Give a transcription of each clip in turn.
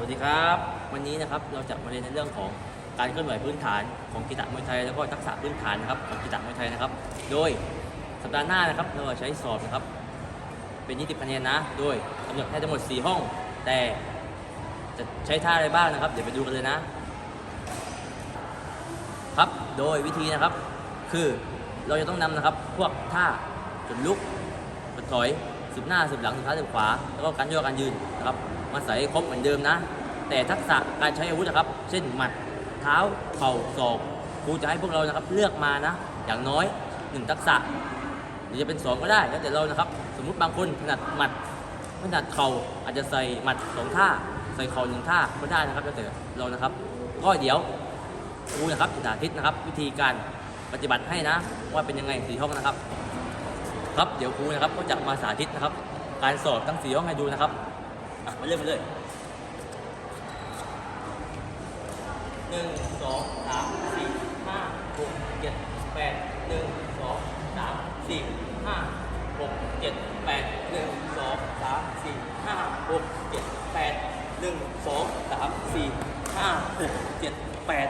วัสดีครับ วันนี้นะครับเราจะมาเรียนในเรื่องของการเคลื่อนไหวพื้นฐานของกีฬามวยไทย แล้วก็ทักษะพื้นฐานนะครับของกีฬามวยไทยนะครับ โดยสัปดาห์หน้านะครับเราจะใช้สอบนะครับ เป็น 20คะแนนนะ โดยกำหนดให้ทั้งหมด 4 ห้อง แต่จะใช้ท่าอะไรบ้างนะครับ เดี๋ยวไปดูกันเลยนะ ครับโดยวิธีนะครับ คือเราจะต้องนำนะครับพวกท่าจุดลุกจุดถอยสืบหน้าสืบหลังสืบซ้ายสืบขวา แล้วก็การย่อการยืนนะครับ มาใส่ครบเหมือนเดิมนะ แต่ทักษะการใช้อาวุธนะครับ เช่นหมัดเท้าเข่าศอกครูจะให้พวกเรานะครับเลือกมานะ อย่างน้อย 1 ทักษะ หรือจะเป็น 2 ก็ได้แล้วแต่เรานะครับ สมมุติบางคนถนัดหมัดไม่ถนัดเข่าอาจจะใส่หมัดสองท่าใส่เข่าหนึ่งท่าก็ได้นะครับแล้วแต่เรานะครับ ก็เดี๋ยวครูนะครับสาธิตนะครับ วิธีการปฏิบัติให้นะ ว่าเป็นยังไงสี่ห้องนะครับ ครับเดี๋ยวครูนะครับก็จะมาสาธิตนะครับ การสอบทั้งสี่ห้องให้ดูนะครับ อะมาเริ่มกันเลยหนึ่งสองสามสี่ห้าหกเจ็ดแปดหนึ่งสองสามสี่ห้าหกเจ็ดแปดหนึ่งสองสามสี่ห้าหกเจ็ดแปดหนึ่งสองสามสี่ห้าหกเจ็ดแปด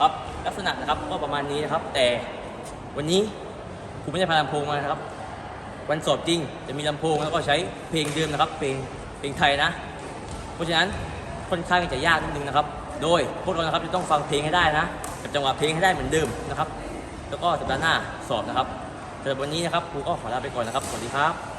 ครับลักษณะนะครับก็ประมาณนี้นะครับ แต่วันนี้ครูไม่ได้พาลำโพงมานะครับ วันสอบจริงจะมีลำโพงแล้วก็ใช้เพลงเดิมนะครับ เพลง เพลงไทยนะ เพราะฉะนั้นค่อนข้างจะยากนิดนึงนะครับ โดยพวกเรานะครับจะต้องฟังเพลงให้ได้นะกับจังหวะเพลงให้ได้เหมือนเดิมนะครับ แล้วก็สัปดาห์หน้าสอบนะครับสำหรับวันนี้นะครับครูก็ขอลาไปก่อนนะครับ สวัสดีครับ